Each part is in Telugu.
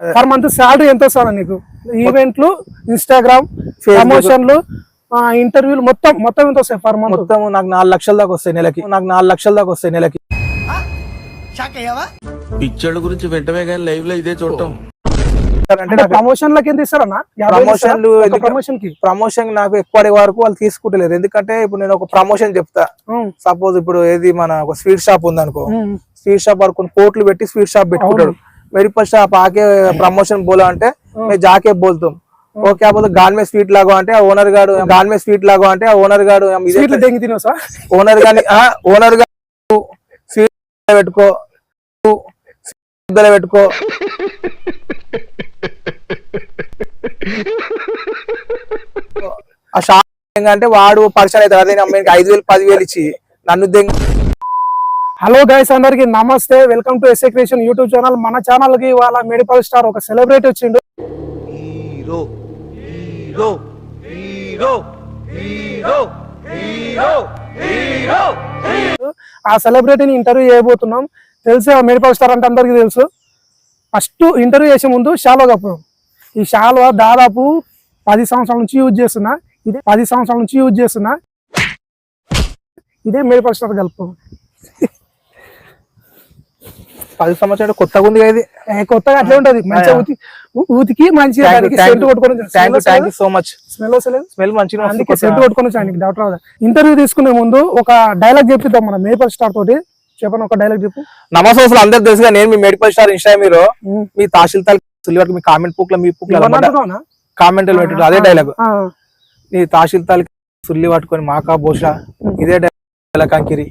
పర్ మంత్ శాలరీ ఎంత వస్తుంది నీకు? ఈవెంట్లు ఇన్స్టాగ్రామ్ ప్రమోషన్లు ఇంటర్వ్యూలు మొత్తం మొత్తం ఎంత వస్తాయి పర్ మంత్ మొత్తం నాకు నాలుగు లక్షల దాకా వస్తాయి నెలకి. నాకు నాలుగు లక్షల దాకా వస్తాయి నెలకి. గురించి వెంటనే కానీ లైవ్లో ఇదే చూడటం. అంటే ప్రమోషన్లకి ఎంత ఇస్తారన్నా? ప్రమోషన్లు ప్రమోషన్కి ప్రమోషన్ నాకు ఎక్కువ వరకు వాళ్ళు తీసుకుంటలేరు. ఎందుకంటే ఇప్పుడు నేను ఒక ప్రమోషన్ చెప్తా. సపోజ్ ఇప్పుడు ఏది మన ఒక స్వీట్ షాప్ ఉంది అనుకో స్వీట్ షాప్ కొన్ని కోట్లు పెట్టి స్వీట్ షాప్ పెట్టుకుంటాడు. మెడికల్ షాప్ ఆకే ప్రమోషన్ బోలా అంటే మేము జాకే బోల్తాం. ఓకే గాన్ మే స్వీట్ లాగో అంటే ఆ ఓనర్ గాడు గాన్ మే స్వీట్ లాగో అంటే ఆ ఓనర్ గాడు ఇదే స్వీట్లు దెంగి తినవు సార్? ఓనర్ గాని ఓనర్ గారు స్వీట్ పెట్టుకో పెట్టుకో. ఆ షాప్ ఏంటంటే వాడు పరిచయం అవుతాడు అదే అమ్మాయికి ఐదు వేలు పదివేలు ఇచ్చి నన్ను దెంగ హలో గైస్ అందరికి నమస్తే. Welcome to SA creation YouTube channel మన ఛానల్కి వాళ్ళ మెడికల్ స్టార్ ఒక సెలబ్రిటీ వచ్చిండు. Hero hero hero hero hero hero ఆ సెలబ్రిటీని ఇంటర్వ్యూ చేయబోతున్నాం. తెలిసే మెడికల్ స్టార్ అంటే అందరికీ తెలుసు. ఫస్ట్ ఇంటర్వ్యూ చేసే ముందు షాలో కప్పు. ఈ షాల్వా దాదాపు పది సంవత్సరాల నుంచి యూజ్ చేస్తున్నా. ఇదే పది సంవత్సరాల నుంచి యూజ్ చేస్తున్నా. ఇదే మెడికల్ స్టార్ కలుపు. పది సంవత్సరాలు కొత్తగా ఉంది కదా ఇది. కొత్తగా అట్లే ఉంటది. మంచిగా ఊతి ఊతికి మంచిగా దానికి సెంట్ కొట్టుకొని thank you thank you so much smell వస్తలేదు? స్మెల్ మంచిగా అందుకే సెంట్ కొట్టుకొని వచ్చాను రాదు? ఇంటర్వ్యూ తీసుకునే ముందు ఒక డైలాగ్ చెప్పిద్దాం మన మేపల్ స్టార్ తోటి. చెప్పను ఒక డైలాగ్ చెప్పు. నమస్తే అసలు అందరు తెలుసుగా నేను మీ మెడికల్ స్టార్ ఇన్స్టా మీరు. మీ తహసీల్దార్ వరకు మీ కామెంట్ బుక్లో మీ బుక్? కామెంట్లు పెట్టారు అదే డైలాగ్ ఆ, నీ తహసీల్దార్ సుల్లి పట్టుకొని మాకా బోష ఇదే డైలాగ్ కంకిరి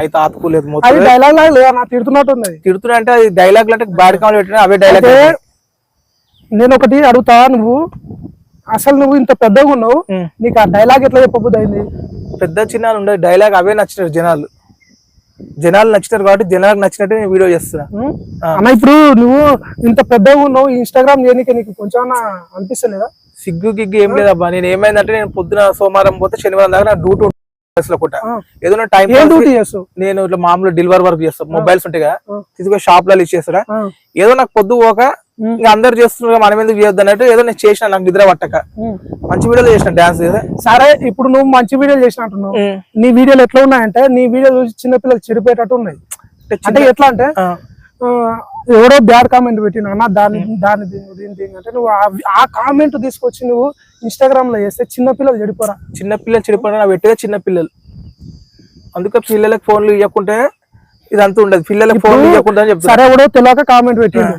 అయితే ఆతుకోలేదు అది మొత్తం డైలాగ్ లాగా లేదా నా తిడుతున్నట్టు తిడుతున్నా అంటే అది డైలాగ్ అంటే బ్యాడ్ కామెంట్ పెట్టిన అవే డైలాగ్ అయితే నేను ఒకటి అడుగుతా నువ్వు అసలు నువ్వు ఇంత పెద్దగా ఉన్నావు. నీకు ఆ డైలాగ్ ఎట్లా చెప్పబుద్ది అయింది? పెద్ద చిన్న ఉండే డైలాగ్ అవే నచ్చినారు జనాలు. జనాలు నచ్చినారు కాబట్టి జనాలకు నచ్చినట్టు నేను వీడియో చేస్తున్నా. అన్న ఇప్పుడు నువ్వు ఇంత పెద్దగా ఉన్నావు ఇన్స్టాగ్రామ్ చేయనీకి నీకు కొంచెం అనిపిస్తలేదా? సిగ్గు గిగ్గు ఏం లేదబ్బా. నేను ఏమైందంటే నేను పొద్దున సోమవారం పోతే శనివారం దాకా నా డ్యూటీ. ఏదైనా టైం నేను ఇట్లా మామూలు డెలివరీ వర్క్ చేస్తాను మొబైల్స్ ఉంటాయి కదా. తీసుకొని షాప్లలో ఇచ్చేస్తారా ఏదో నాకు పొద్దు పోక. ఇంకా అందరు చేస్తున్నారు మనం ఎందుకు చేయొద్దు అన్నట్టు ఏదో నేను చేసిన నాకు నిద్ర పట్టక. మంచి వీడియోలు చేసిన డాన్స్ సరే ఇప్పుడు నువ్వు మంచి వీడియోలు చేసినట్టున్నావు నీ వీడియోలు ఎట్లా ఉన్నాయంటే నీ వీడియోలు చూసి చిన్నపిల్లలు చెడిపోయేటట్టు ఉన్నాయి. అంటే ఎట్లా అంటే ఎవరో బ్యాడ్ కామెంట్ పెట్టిన అన్న దాని దాని దీని దీని దీని అంటే నువ్వు ఆ- కామెంట్ తీసుకొచ్చి నువ్వు ఇన్స్టాగ్రామ్లో చేస్తే చిన్న పిల్లలు చెడిపోరా? చిన్న పిల్లలు చెడిపోయిన పెట్టేది చిన్న పిల్లలు. అందుకే పిల్లలకు ఫోన్లు ఇవ్వకుంటే ఇదంతా ఉండదు. పిల్లలకు ఫోన్లు ఇవ్వకుండా సరే ఎవడో తెలియక కామెంట్ పెట్టిండు?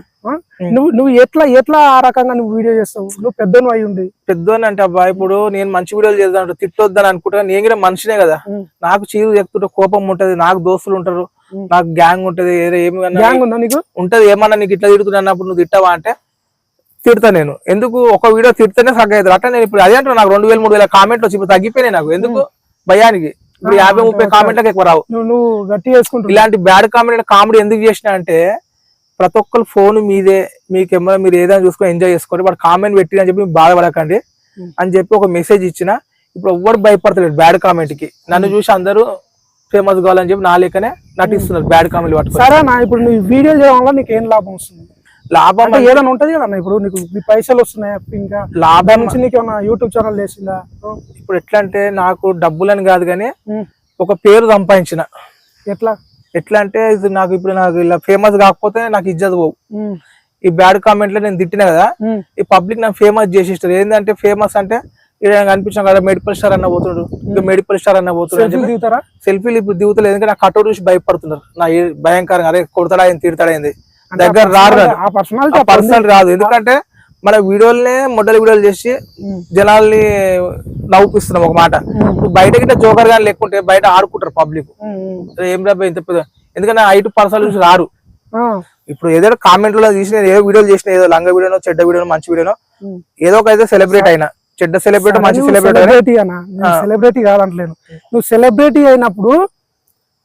నువ్వు నువ్వు ఎట్లా ఎట్లా ఆ రకంగా నువ్వు వీడియో చేస్తావు? నువ్వు పెద్దను అయి ఉండి. పెద్దోని అంటే అబ్బా ఇప్పుడు నేను మంచి వీడియోలు చేద్దాం తిట్టొద్దని అనుకుంటా నేను కూడా మనిషినే కదా. నాకు చీరు ఎక్కుతుంటే కోపం ఉంటది. నాకు దోస్తులు ఉంటారు. నాకు గ్యాంగ్ ఉంటది గ్యాంగ్ ఉందా నీకు? ఉంటది ఏమన్నా నీకు ఇట్లా తిడుతున్నా అన్నప్పుడు నువ్వు తిట్టావా అంటే? తిడతా నేను. ఎందుకు? ఒక వీడియో తిడితేనే సగ్గ అవుతుంది అట్లా నేను ఇప్పుడు అదే అంటున్నా నాకు రెండు వేలు మూడు వేల కామెంట్లు వచ్చి ఇప్పుడు తగ్గిపోయినాయి నాకు. ఎందుకు? భయానికి. ఇప్పుడు యాభై ముప్పై కామెంట్లకు ఎక్కువ రావు. నువ్వు గట్టి చేసుకుంటున్నావు. ఇలాంటి బ్యాడ్ కామెంట్ కామెడీ ఎందుకు చేసిన అంటే ప్రతి ఒక్కరు ఫోన్ మీదే మీకు ఏమన్నా మీరు ఏదైనా చూసుకొని ఎంజాయ్ చేసుకోండి. వాడు కామెంట్ పెట్టి అని చెప్పి బాధపడకండి. అని చెప్పి ఒక మెసేజ్ ఇచ్చిన. ఇప్పుడు ఎవ్వరు భయపడతలేడు బ్యాడ్ కామెంట్కి. నన్ను చూసి అందరూ ఫేమస్ కావాలని చెప్పి నా లెక్కనే నటిస్తున్నారు. బ్యాడ్ కామెంట్ పట్టుకొని. సరే నా ఇప్పుడు నీ వీడియో చేయడం వల్ల నీకు ఏం లాభం వస్తుంది? లాభం అంటే ఏదైనా ఉంటది కదా అన్న ఇప్పుడు నీకు ఈ పైసలు వస్తున్నాయి ఇంకా లాభం నుంచి నీకు ఏమైనా యూట్యూబ్ ఛానల్ చేసిందా? ఇప్పుడు ఎట్లా అంటే నాకు డబ్బులని కాదు కానీ. ఒక పేరు సంపాదించిన. ఎట్లా? ఎట్లా అంటే ఇది నాకు ఇప్పుడు నాకు ఇలా ఫేమస్ కాకపోతే నాకు ఇజ్జత్ పోవు. ఈ బ్యాడ్ కామెంట్లో నేను తిట్టిన కదా. ఈ పబ్లిక్ నాకు ఫేమస్ చేసేస్తారు. ఏంటంటే ఫేమస్ అంటే ఇక్కడ కనిపించాం కదా మెడికల్ స్టార్ అన్న పోతున్నాడు ఇంకా మెడికల్ స్టార్ అన్న పోతున్నాడు సెల్ఫీలు ఇప్పుడు దిగుతలేదు ఎందుకంటే నాకు కటౌట్ చూసి భయపడుతున్నారు. నా ఏ- భయంకరంగా అరే కొడతాడా ఆయన తిడతాడా ఏంది దగ్గర రారు పర్సనల్ రాదు. ఎందుకంటే మన వీడియోలనే మొదటి వీడియోలు చేసి జనాల్ని నవ్వుపిస్తున్నాం ఒక మాట. బయట జోకర్ గాని లేకుంటే బయట ఆడుకుంటారు పబ్లిక్ ఏం రాబోయే ఇంత పెద్ద ఎందుకంటే ఐటు పర్సనల్ చూసి రారు. ఇప్పుడు ఏదైనా కామెంట్లో తీసిన ఏదో వీడియోలు చేసిన ఏదో లంగ వీడియోనో చెడ్డ వీడియోనో మంచి వీడియోనో ఏదో ఒక అయితే సెలబ్రేట్ అయినా. చెడ్డ సెలబ్రేట్ మంచి సెలబ్రేట్ అన్న. సెలబ్రిటీ కాదంటలేను. నువ్వు సెలబ్రిటీ అయినప్పుడు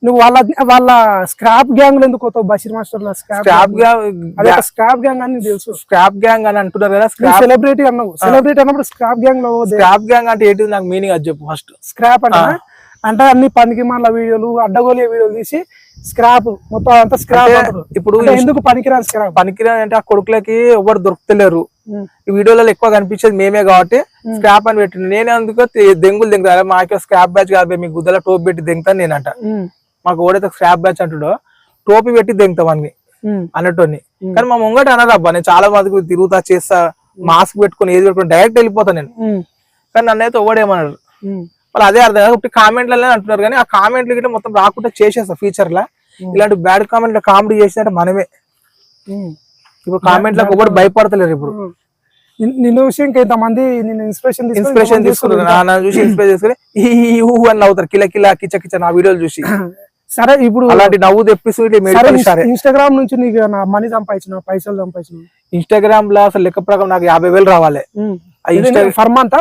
నువ్వు వాళ్ళ వాళ్ళ స్క్రాప్ గ్యాంగ్ ఎందుకు పోతావు? బషీర్ మాస్టర్ స్క్రాప్ స్క్రాప్ అదే స్క్రాప్ గ్యాంగ్ అని తెలుసు. స్క్రాప్ గ్యాంగ్ అని అంటున్నారు కదా సెలబ్రిటీ అన్నావు. సెలబ్రిటీ అన్నప్పుడు స్క్రాప్ గ్యాంగ్లో స్క్రాప్ గ్యాంగ్ అంటే ఏంటిది? నాకు మీనింగ్ అది చెప్పు ఫస్ట్ స్క్రాప్ అంటే అంటే అన్ని పనికి మళ్ళీ వీడియోలు అడ్డగోలి వీడియోలు తీసి స్క్రాప్ మొత్తం అంతా స్క్రాప్ ఇప్పుడు ఎందుకు పనికిరాని స్క్రాప్ పనికిరాని అంటే ఆ కొడుకులకి ఎవరు దొరుకుతలేరు. ఈ వీడియోలలో ఎక్కువ కనిపించేది మేమే కాబట్టి స్క్రాప్ అని పెట్టిండు. నేను అందుకు దెంగులు దెంగుతా. మాకే స్క్రాప్ బ్యాచ్ కాదు మీ గుద్దల టోపీ పెట్టి దెంగుతాను నేనంట. మాకు ఓడైతే స్క్రాప్ బ్యాచ్ అంటుడో టోపీ పెట్టి దెంగుతాం అన్ని అన్నట్టుని కానీ మా ముంగట అనరు అబ్బా నేను చాలా మందికి తిరుగుతా చేస్తా మాస్క్ పెట్టుకొని ఏది పెట్టుకొని డైరెక్ట్ వెళ్ళిపోతా నేను. కానీ నన్ను అయితే వాళ్ళు అదే అర్థం కాదు. ఇప్పుడు కామెంట్లనే అంటున్నారు కానీ ఆ కామెంట్లు గిట్ల మొత్తం రాకుండా చేసేస్తా ఫ్యూచర్ లా. ఇలాంటి బ్యాడ్ కామెంట్లు కామెడీ చేసినట్టు మనమే. ఇప్పుడు కామెంట్లకు ఒకటి భయపడతలేరు ఇప్పుడు. నిన్ను విషయం ఇంకా ఇంతమంది నేను ఇన్స్పిరేషన్ ఇన్స్పిరేషన్ తీసుకున్నారు. నా- నన్ను చూసి ఇన్స్పిరేషన్ తీసుకుని ఈ ఊ అని నవ్వుతారు. కిల కిల కిచ కిచ నా వీడియోలు చూసి. సరే ఇప్పుడు అలాంటి నవ్వు తెప్పిస్తూ ఇట్లా మెడికల్ స్టార్ ఇన్స్టాగ్రామ్ నుంచి నీకు నా మనీ సంపాదించిన పైసలు సంపాదించిన ఇన్స్టాగ్రామ్లో అసలు లెక్క ప్రకారం నాకు యాభై వేలు రావాలి. ఫర్ మంత్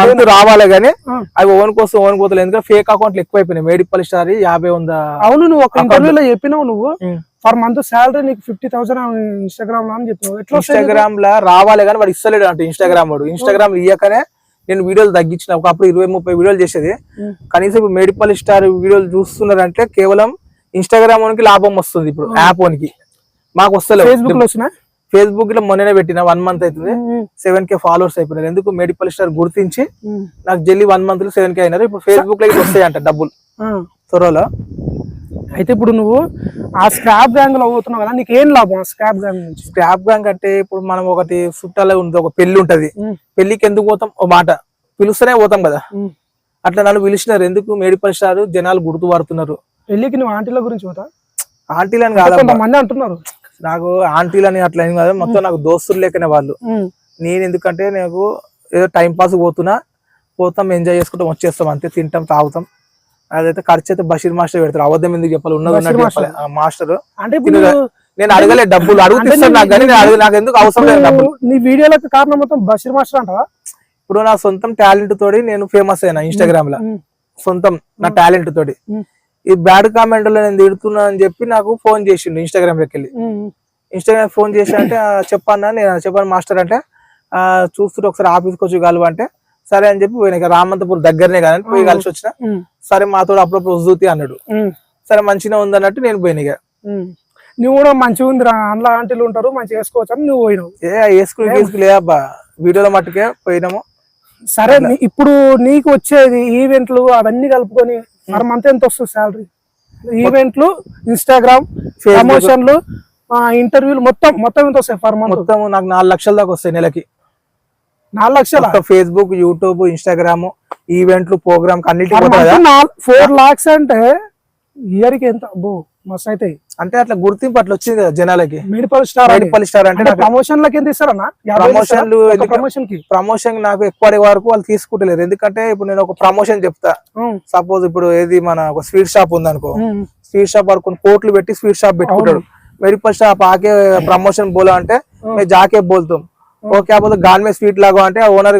మంత్ రావాలి కానీ. అవి ఓన్ కోసం ఓన్ పోతలేదు ఎందుకంటే ఫేక్ అకౌంట్లు ఎక్కువైపోయినాయి. మెడికల్ స్టార్ యాభై ఉందా అవును నువ్వు ఒక ఇంటర్వ్యూలో చెప్పినావు నువ్వు. ఫర్ మంత్ సాలరీ నీకు ఫిఫ్టీ థౌసండ్ ఇన్స్టాగ్రామ్లో అని చెప్పినావు. ఎట్లా? ఇన్స్టాగ్రామ్ లా రావాలి కానీ వాడు ఇస్తలేడు అంటే ఇన్స్టాగ్రామ్ వాడు. ఇన్స్టాగ్రామ్ ఇయ్యకనే నేను వీడియోలు తగ్గించిన. ఒకప్పుడు ఇరవై ముప్పై వీడియోలు చేసేది. కనీసం ఇప్పుడు మెడిపల్ స్టార్ వీడియోలు చూస్తున్నారంటే కేవలం ఇన్స్టాగ్రామ్ లాభం వస్తుంది ఇప్పుడు. యాప్ ఓనికి మాకు వస్తలేదు ఫేస్బుక్లో వస్తున్నాయి? ఫేస్బుక్లో మొన్ననే పెట్టిన వన్ మంత్ అవుతుంది. సెవెన్ కే ఫాలోవర్స్ అయిపోయినారు. ఎందుకు? మెడిపల్ స్టార్ గుర్తించి నాకు జల్లి వన్ మంత్లో సెవెన్ కే అయినారు. ఇప్పుడు ఫేస్బుక్లో వస్తాయి అంట డబ్బులు. త్వరలో. అయితే ఇప్పుడు నువ్వు ఆ స్క్రాప్ గ్యాంగ్లో పోతున్నావు కదా నీకు ఏం లాభం ఆ స్క్రాప్ గ్యాంగ్ నుంచి? స్క్రాప్ బ్యాంక్ అంటే ఇప్పుడు మనం ఒకటి చుట్టాలే ఉంది ఒక పెళ్ళి ఉంటది. పెళ్ళికి ఎందుకు పోతాం? ఓ మాట. పిలుస్తూనే పోతాం కదా. అట్లా నన్ను పిలిచినారు. ఎందుకు? మెడిపల్ స్టార్ జనాలు గుర్తుపడుతున్నారు. పెళ్ళికి నువ్వు ఆంటీల గురించి పోతా ఆంటీలని కాదు కొంతమంది అంటున్నారు. నాకు ఆంటీలని అట్లా ఏం కాదు. మొత్తం నాకు దోస్తులు లేకనే వాళ్ళు. నేను ఎందుకంటే నాకు ఏదో టైం పాస్ పోతున్నా పోతాం ఎంజాయ్ చేసుకుంటాం వచ్చేస్తాం అంతే తింటాం తాగుతాం. అదైతే ఖర్చు అయితే బషీర్ మాస్టర్ పెడతారు అబద్ధం ఎందుకు చెప్పాలి? ఉన్నది మాస్టర్? అంటే నేను అడగలే డబ్బులు. అడుగుతిస్తాను నాకు కానీ నేను అడగ- నాకు ఎందుకు అవసరం లేదు డబ్బులు? నీ వీడియోలకు కారణం మొత్తం బషీర్ మాస్టర్ అంటావా? ఇప్పుడు నా సొంతం టాలెంట్ తోటి నేను ఫేమస్ అయినా ఇన్స్టాగ్రామ్లో. సొంతం నా టాలెంట్ తోటి. ఈ బ్యాడ్ కామెంట్లో నేను తిడుతున్నా అని చెప్పి నాకు ఫోన్ చేసిండు ఇన్స్టాగ్రామ్లోకి వెళ్ళి. ఇన్స్టాగ్రామ్ ఫోన్ చేసి అంటే "ఆ, చెప్పన్నా నేను చెప్పాను మాస్టర్ అంటే "ఆ, చూస్తుంటే ఒకసారి ఆఫీస్కి వచ్చి కలువ అంటే సరే అని చెప్పి పోయినా రామంతపూర్ దగ్గరనే కానీ పోయి కలిసి వచ్చిన. సరే మాతో అప్పుడప్పుడు వద్దుతి అన్నాడు. సరే మంచిగా ఉంది అన్నట్టు నేను పోయిన. నువ్వు కూడా మంచిగా ఉంది అందులో ఆంటీలు ఉంటారు మంచిగా వేసుకోవచ్చు అని నువ్వు పోయినావు. ఏ వేసుకుని వేసుకులే అబ్బా. వీడియోలో మట్టుకే పోయినాము. సరే ఇప్పుడు నీకు వచ్చేది ఈవెంట్లు అవన్నీ కలుపుకొని పర్ మంత్ ఎంత వస్తుంది శాలరీ ఈవెంట్లు ఇన్స్టాగ్రామ్. ప్రమోషన్లు ఇంటర్వ్యూలు మొత్తం మొత్తం ఎంత వస్తాయి పర్ మంత్ మొత్తం నాకు నాలుగు లక్షల దాకా వస్తాయి నెలకి. నాలుగు లక్షల? ఫేస్బుక్ యూట్యూబ్ ఇన్స్టాగ్రామ్ ఈవెంట్లు ప్రోగ్రామ్ కదా? ఫోర్ లాక్స్ అంటే ఇయర్కి ఎంత? అబ్బో. మస్తు అవుతాయి అంటే అట్లా గుర్తింపు అట్లా వచ్చింది కదా జనాలకి. మెడిపల్ స్టార్ మెడిపల్ స్టార్ అంటే ప్రమోషన్ ఇస్తారన్నా? ప్రమోషన్లు ప్రమోషన్కి? ప్రమోషన్ నాకు ఎక్కువ వరకు వాళ్ళు తీసుకుంటలేరు. ఎందుకంటే ఇప్పుడు నేను ఒక ప్రమోషన్ చెప్తా. సపోజ్ ఇప్పుడు ఏది మన ఒక స్వీట్ షాప్ ఉంది అనుకో స్వీట్ షాప్ కొన్ని కోట్లు పెట్టి స్వీట్ షాప్ పెట్టుకుంటాడు. మెడికల్ షాప్ ఆకే ప్రమోషన్ బోలా అంటే మేము జాకే బోల్తాం. ఓకే కాకపోతే గాన్ మే స్వీట్ లాగా అంటే ఓనర్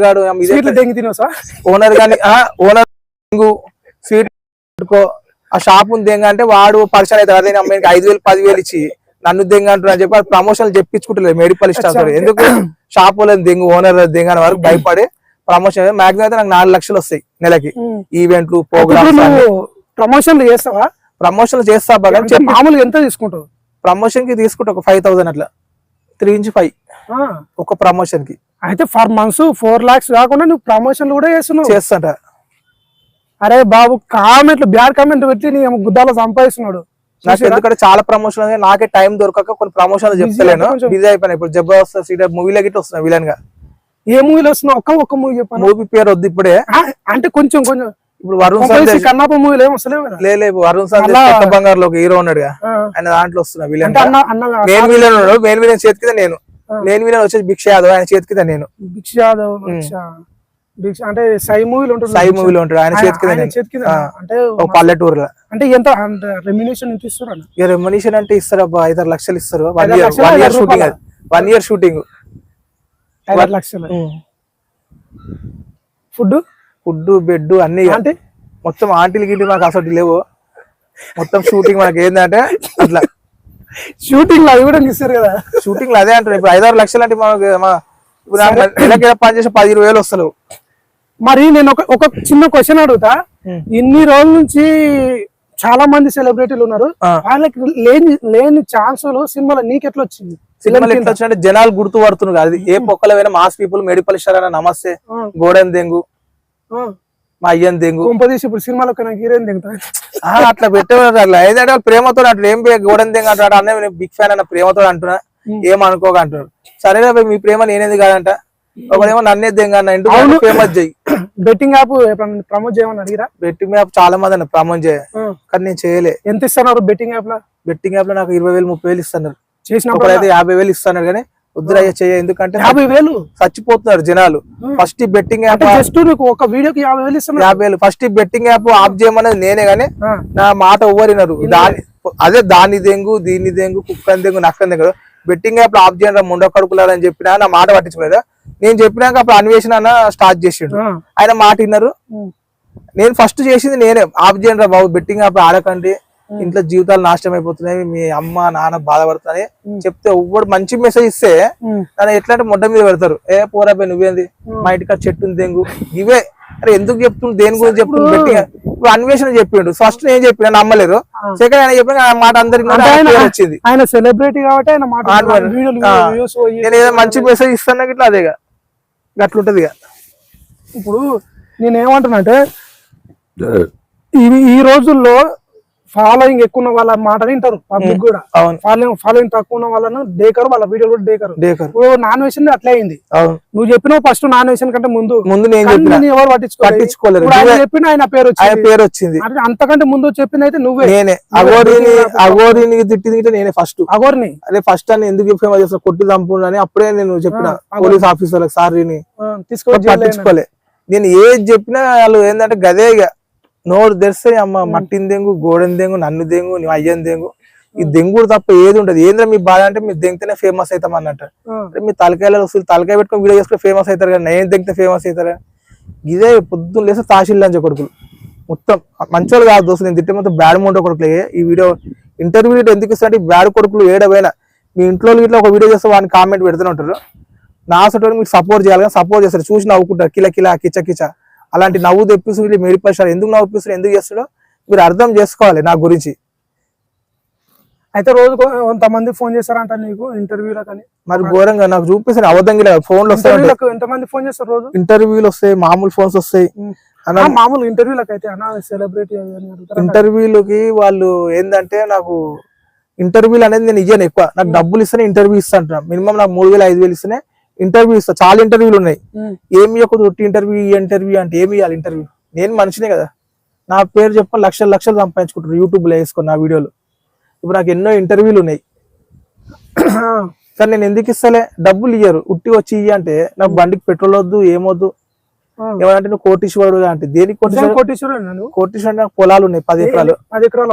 తినవసా ఓనర్ గాని ఓనర్ స్వీట్ పెట్టుకో. ఆ షాప్ ఉంది దెంగ అంటే వాడు పరిచయం అవుతాడు. అదే అమ్మాయికి ఐదు వేలు పదివేలు ఇచ్చి నన్ను దెంగ అంటున్నా అని చెప్పి ప్రమోషన్ చెప్పించుకుంటలేదు. మెడికల్ స్టార్ తోటి. ఎందుకు? షాప్ వాళ్ళని దెంగు ఓనర్ దెంగ అనే వరకు భయపడి ప్రమోషన్ మాక్సిమం అయితే నాకు నాలుగు లక్షలు వస్తాయి నెలకి. ఈవెంట్లు ప్రోగ్రామ్స్ ప్రమోషన్లు చేస్తావా? ప్రమోషన్ చేస్తా బాగా అంటే మామూలుగా ఎంత తీసుకుంటావు? ప్రమోషన్కి తీసుకుంటే ఒక ఫైవ్ థౌసండ్ అట్లా. త్రీ నుంచి ఫైవ్ ఒక ప్రమోషన్కి. అయితే ఫర్ మంత్స్ ఫోర్ లాక్స్ కాకుండా నువ్వు ప్రమోషన్లు కూడా చేస్తున్నావు. చేస్తుంట. అరే బాబు కామెంట్లు బ్యాడ్ కామెంట్ పెట్టి నీ ఏమో గుద్దాలో సంపాదిస్తున్నాడు. నాకు ఎందుకంటే చాలా ప్రమోషన్ నాకే టైం దొరకక కొన్ని ప్రమోషన్లు చెప్తలేను. బిజీ అయిపోయినా. ఇప్పుడు జబర్దస్త్ సీటర్ మూవీలో గిట్ట వస్తున్నా విలన్గా. ఏ మూవీలో వస్తున్నావు ఒక్క ఒక్క మూవీ చెప్పాను? మూవీ పేరు వద్దు ఇప్పుడే. అంటే కొంచెం కొంచెం. ఇప్పుడు వరుణ్ సందేశ్ కన్నాప మూవీలో ఏం వస్తలేవు కదా? లేలే వరుణ్ సందేశ్ మళ్ళా- కొత్త బంగారులో ఒక హీరో ఉన్నాడు ఆయన దాంట్లో వస్తున్నా విలన్ మెయిన్ విలన్ ఉన్నాడు. మెయిన్ విలన్ చేతికిదా నేను. మెయిన్ విలన్ వచ్చేసి భిక్ష యాదవ్ ఆయన చేతికిదా నేను. భిక్ష యాదవ్ అంటే సై మూవీలో ఉంటుంది సాయి మూవీలో ఉంటాడు. ఆయన? ఆ. అంటే ఒక పల్లెటూరులో. అంటే ఎంత రెమ్యునేషన్ ఎంత ఇస్తారు ఇక రెమ్యునేషన్ అంటే ఇస్తారు అబ్బా ఐదారు లక్షలు ఇస్తారు. వన్ ఐదారు ఇయర్ వన్ ఇయర్ ఐదారు షూటింగ్ రూపాయలా? వన్ ఇయర్ షూటింగ్ ఐదు లక్షలు. ఫుడ్ ఫుడ్ బెడ్ అన్ని అంటే మొత్తం ఆంటీలు గిట్టి మాకు అసలు లేవు. మొత్తం షూటింగ్ మనకి ఏంటంటే అట్లా. షూటింగ్లో అవి కూడా ఇస్తారు కదా? షూటింగ్లో అదే అంటారు ఇప్పుడు ఐదారు లక్షలు అంటే మనకి ఇప్పుడు నాకు నెలకి పని చేసి పది ఇరవై వేలు వస్తలేవు. మరి నేను ఒక ఒక చిన్న క్వశ్చన్ అడుగుతా. ఇన్ని రోజుల నుంచి చాలా మంది సెలబ్రిటీలు ఉన్నారు. వాళ్ళకి లేని లేని ఛాన్సులు సినిమాలో నీకెట్లా వచ్చింది వచ్చినట్టే జనాలు గుర్తు పడుతున్నారు అది ఏ పొక్కలైనా మాస్ పీపుల్ మెడిపల్ అన్న నమస్తే గోడెన్ దెంగు. మా అయ్యన్ దెంగు. కుంపదీసి ఇప్పుడు సినిమాలో నాకు హీరోయిన్ ఆ, అట్లా పెట్టేవారు అట్లా. ఏదంటే వాళ్ళు ప్రేమతో అట్లా ఏం గోడెన్ దెంగ అంటాడు అన్న బిగ్ ఫ్యాన్ అన్న ప్రేమతో అంటున్నా. ఏం అనుకోక అంటున్నారు సరేనా మీ ప్రేమ నేనేది కాదంట. ఒకడేమో నన్నే ఫేమస్ బెట్టింగ్ యాప్ ప్రమోట్ చేయమని అడిగిరా? బెట్టింగ్ యాప్ చాలా మంది అన్న ప్రమోట్ చేయ. కానీ నేను చేయలే. ఎంత ఇస్తున్నారు బెట్టింగ్ యాప్లో? బెట్టింగ్ యాప్లో నాకు ఇరవై వేలు ముప్పై వేలు ఇస్తున్నారు. చేసినప్పుడు ఒకడైతే యాభై వేలు ఇస్తున్నారు కానీ వద్దురా చెయ్య. ఎందుకంటే యాభై వేలు? చచ్చిపోతున్నారు జనాలు. ఫస్ట్ బెట్టింగ్ యాప్ జస్ట్ నీకు ఒక వీడియోకి యాభై వేలు ఇస్తున్నారు. యాభై వేలు. ఫస్ట్ బెట్టింగ్ యాప్ ఆఫ్ చేయమనేది నేనే గానీ. నా మాట ఎవ్వరినారు. దాని అదే దాని దెంగు దీని దెంగు కుక్కని దెంగు నక్కని దెంగు. బెట్టింగ్ యాప్ ఆఫ్ చేయండి ముండ కడుకులారని చెప్పినా నా మాట పట్టించుకోలేదు? నేను చెప్పినాక అప్పుడు అన్వేషణ అన్న స్టార్ట్ చేసిండు. ఆయన మాట విన్నారు. నేను ఫస్ట్ చేసింది నేనే. ఆఫ్ చేయండి రా బాబు బెట్టింగ్ యాప్ ఆడకండి. ఇంట్లో జీవితాలు నాశనం అయిపోతున్నాయి. మీ అమ్మ నాన్న బాధపడుతున్నాయి. చెప్తే ఎవ్వడు మంచి మెసేజ్ ఇస్తే. నన్ను ఎట్లా అంటే మొట్ట మీద పెడతారు. ఏ పోరా పోయి నువ్వేంది? మా ఇంటికి చెట్టు దెంగు ఇవే. అరే ఎందుకు చెప్తుంది దేని గురించి గట్టిగా. ఇప్పుడు అన్వేషణ చెప్పిండు. ఫస్ట్ నేను చెప్పిన నమ్మలేరు సెకండ్ ఆయన చెప్పిన మాట అందరికి వచ్చింది. ఆయన సెలబ్రిటీ కాబట్టి ఆయన మాట నేను ఏదో మంచి మెసేజ్ ఇస్తాను ఇట్లా అదేగా. అట్లుంటది ఇక. ఇప్పుడు నేను ఏమంటున్నా అంటే ఈ ఈ రోజుల్లో ఫాలోయింగ్ ఎక్కువ ఉన్న వాళ్ళ మాట వింటారు పబ్లిక్ కూడా. ఫాలోయింగ్ ఫాలోయింగ్ తక్కువ ఉన్న వాళ్ళను డేకరు వాళ్ళ వీడియోలు కూడా డేకరు. డేకర్. ఇప్పుడు నాన్ వేషన్ అట్లే అయింది. నువ్వు చెప్పినావు ఫస్ట్ నాన్ వేషన్ కంటే ముందు. ముందు నేను ఎవరు పట్టించుకోలేదు. చెప్పిన ఆయన పేరు ఆయన పేరు వచ్చింది. అంతకంటే ముందు చెప్పింది అయితే నువ్వే. నేనే. అగోరిని అగోరిని తిట్టింది నేనే ఫస్ట్ అగోర్ని అదే ఫస్ట్ అని ఎందుకు ఫేమస్ చేస్తా కొట్టి చంపుడు అని అప్పుడే నేను చెప్పిన. పోలీస్ ఆఫీసర్లకు సారీని. తీసుకొని పట్టించుకోలే. నేను ఏది చెప్పినా వాళ్ళు ఏంటంటే గదే నోరు తెరిస్తే అమ్మ మట్టిని దెంగు గోడని దెంగు నన్ను దెంగు నీ అయ్యని దెంగు ఈ దెంగుడు తప్ప ఏది ఉంటది ఏంద్రా మీ బాధ అంటే మీరు దెంగితేనే ఫేమస్ అవుతాం అన్నట్టు. అరే మీ తలకాయలో వస్తుంది తలకాయ పెట్టుకొని వీడియో చేసుకుని ఫేమస్ అవుతారు కానీ నేను దెంగితే ఫేమస్ అవుతారు? ఇదే పొద్దున్న లేస్తే తాసిల్ అని కొడుకులు. మొత్తం మంచోళ్ళు కాదు దోస్తులు నేను తిట్టే మొత్తం బ్యాడ్ మోటో కొడుకులే. ఈ వీడియో ఇంటర్వ్యూ ఎందుకు ఇస్తా బ్యాడ్ కొడుకులు ఏడవైనా మీ ఇంట్లో ఇట్లా ఒక వీడియో చేస్తే వాడిని కామెంట్ పెడుతూనే ఉంటారు. నా అసలు మీకు సపోర్ట్ చేయాలి కానీ సపోర్ట్ చేస్తారు. చూసి నవ్వుకుంటారు. కిల కిల కిచ కిచ. అలాంటి నవ్వు తెప్పిస్తారు వీళ్ళు మెడిపేస్తారు ఎందుకు నవ్వుపిస్తారు ఎందుకు చేస్తాడో మీరు అర్థం చేసుకోవాలి నా గురించి. అయితే రోజు కొంతమంది ఫోన్ చేస్తారంట నీకు ఇంటర్వ్యూలో కానీ. మరి ఘోరంగా నాకు చూపిస్తారు అబద్ధంగా ఫోన్లు వస్తాయి ఎంతమంది ఫోన్ చేస్తారు రోజు? ఇంటర్వ్యూలు వస్తాయి మామూలు ఫోన్స్ వస్తాయి. మామూలు ఇంటర్వ్యూలకు అయితే అన్న సెలబ్రిటీ ఇంటర్వ్యూలకి వాళ్ళు ఏంటంటే నాకు ఇంటర్వ్యూలు అనేది నేను ఇయ్యను ఎక్కువ. నాకు డబ్బులు ఇస్తేనే ఇంటర్వ్యూ ఇస్తా అంటున్నా. మినిమం నాకు మూడు వేలు ఐదు వేలు ఇస్తేనే ఇంటర్వ్యూ ఇస్తా చాలా ఇంటర్వ్యూలు ఉన్నాయి. ఏమి ఇవ్వకూడదు ఒట్టి ఇంటర్వ్యూ ఈ ఇంటర్వ్యూ అంటే ఏమి ఇవ్వాలి ఇంటర్వ్యూ నేను మనిషినే కదా. నా పేరు చెప్పని లక్షలు లక్షలు సంపాదించుకుంటారు యూట్యూబ్లో వేసుకుని నా వీడియోలు ఇప్పుడు నాకు ఎన్నో ఇంటర్వ్యూలు ఉన్నాయి. కానీ నేను ఎందుకు ఇస్తలే? డబ్బులు ఇయ్యరు. ఉట్టి వచ్చి ఇయ్య అంటే నాకు బండికి పెట్రోల్ వద్దు ఏమొద్దు. ఏమంటే నువ్వు కోటీశ్వరుడు అంటే దేనికి కోటీశ్వరుడు? కోటీశ్వరుడు నాకు పొలాలు ఉన్నాయి పది ఎకరాలు.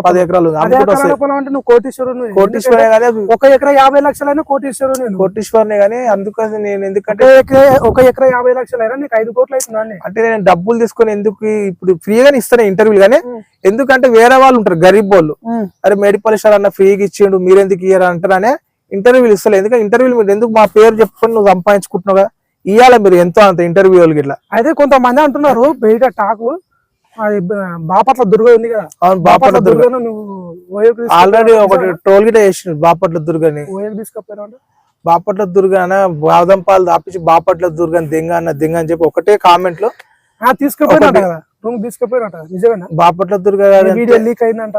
పది ఎకరాల పది ఎకరాలు పొలం అంటే నువ్వు కోటీశ్వరుడు కోటీశ్వరుడే కానీ ఒక ఎకరా యాభై లక్షలైనా కోటీశ్వరుడు కోటీశ్వరునే కానీ అందుకని నేను ఎందుకంటే ఒక ఎకరా యాభై లక్షలైనా నీకు ఐదు కోట్లు అవుతుందా అంటే నేను డబ్బులు తీసుకొని ఎందుకు ఇప్పుడు ఫ్రీగానే ఇస్తాను ఇంటర్వ్యూలు కానీ ఎందుకంటే వేరే వాళ్ళు ఉంటారు గరీబ్ వాళ్ళు. అరే మెడిపల్ స్టార్ అన్న ఫ్రీగా ఇచ్చిండు మీరెందుకు ఇయ్యారు అంటారనే ఇంటర్వ్యూలు ఇస్తలే ఎందుకంటే ఇంటర్వ్యూలు మీరు ఎందుకు మా పేరు చెప్పుకొని నువ్వు సంపాదించుకుంటున్నావు కదా? ఇవ్వాలి మీరు ఎంతో అంత ఇంటర్వ్యూ వాళ్ళకి ఇట్లా అయితే కొంతమంది అంటున్నారు బయట టాకు అది బాపట్ల దుర్గ ఉంది కదా. అవును బాపట్ల దుర్గ. నువ్వు ఆల్రెడీ ఒకటి టోల్ గిట వేసిండు బాపట్ల దుర్గని. బాపట్ల దుర్గ అన్న బాదం పాలు దాపించి బాపట్ల దుర్గ అని దెంగ అన్న దెంగ అని చెప్పి ఒకటే కామెంట్లో ఆ తీసుకుపోయినట కదా. రూమ్ నిజమేనా? బాపట్ల దుర్గ వీడియో లీక్ అయిందంట.